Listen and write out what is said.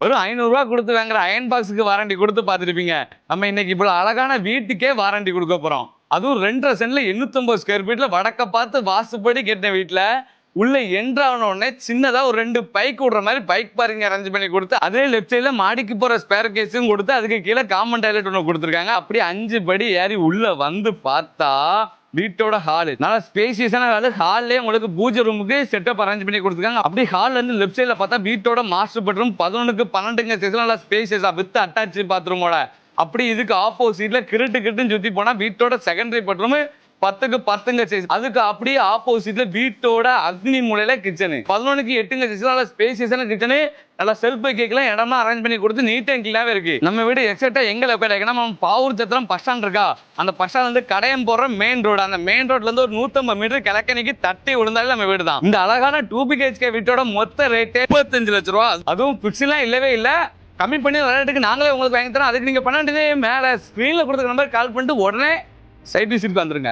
வெறும் ஐநூறுரூவா கொடுத்து வாங்குற அயன் பாக்ஸுக்கு வாரண்டி கொடுத்து பார்த்துருப்பீங்க. நம்ம இன்னைக்கு இவ்வளோ அழகான வீட்டுக்கே வாரண்டி கொடுக்க போகிறோம் அதுவும் ரெண்டரை சென்ட்ல எண்ணூத்தொம்பது ஸ்கொயர் ஃபீட்டில் வடக்க பார்த்து வாசுப்படி கட்டின வீட்டில் உள்ள என்ட்ரான உடனே சின்னதா ஒரு ரெண்டு பைக் விடுற மாதிரி பைக் பார்க்கிங் அரேஞ்ச் பண்ணி கொடுத்து அதே லெஃப்ட் சைடில் மாடிக்கு போற ஸ்பேர் கேஸும் கொடுத்து அதுக்கு கீழே காமன் டாய்லெட் ஒன்று கொடுத்துருக்காங்க. அப்படியே அஞ்சு படி ஏறி உள்ள வந்து பார்த்தா வீட்டோட ஹாலு நல்லா ஸ்பேசியஸான ஹாலு ஹால்லே உங்களுக்கு பூஜை ரூமுக்கு செட்டப் அரேஞ்ச் பண்ணி கொடுத்துருக்காங்க. அப்படி ஹால்ல இருந்து லெஃப்ட் சைடில் பார்த்தா வீட்டோட மாஸ்டர் பெட்ரூம் பதினொன்றுக்கு பன்னெண்டுங்க சைஸ் நல்லா ஸ்பேசியஸாக வித் அட்டாச் பாத்ரூமோட அப்படி இதுக்கு ஆப்போசிட்ல கிருட்டு கிருட்டுன்னு சுற்றி போனால் வீட்டோட செகண்டரி பெட்ரூமு பத்துக்கு பத்துங்க சைஸ் அதுக்கு அப்படியே ஆப்போசிட்ல வீட்டோட அக்னி மூலையில கிச்சனு பதினொன்னுக்கு எட்டுங்க சைஸ் நல்லா ஸ்பேசியஸான கிச்சனு நல்லா செல்ஃபை கேட்கலாம். இடமா அரேஞ்ச் பண்ணி கொடுத்து நீட் அண்ட் கிளாவே இருக்கு. நம்ம வீடு எக்ஸாக்டா எங்க லொக்கேட் நம்ம பாவூர் சத்திரம் பஸ் ஸ்டாண்ட் இருக்கா? அந்த பஸ் ஸ்டாண்ட் வந்து கடையம் போற மெயின் ரோடு அந்த மெயின் ரோட்ல இருந்து ஒரு நூத்தம்பது மீட்டர் கிழக்கணிக்கு தட்டி விழுந்தாலே நம்ம வீடு தான். இந்த அழகான டூ பிஹெச்கே வீட்டோட மொத்த ரேட்டே முப்பத்தஞ்சு லட்ச ரூபா. அதுவும் பிக்ஸ்லாம் இல்லவே இல்ல. கம்மி பண்ணி விளையாட்டுக்கு நாங்களே உங்களுக்கு வாங்கி தரோம். அதுக்கு நீங்க பண்ண வேண்டியது மேல ஸ்க்ரீன்ல கொடுத்துருக்க நம்பர் கால் பண்ணிட்டு உடனே சைட் விசிட் வந்துருங்க.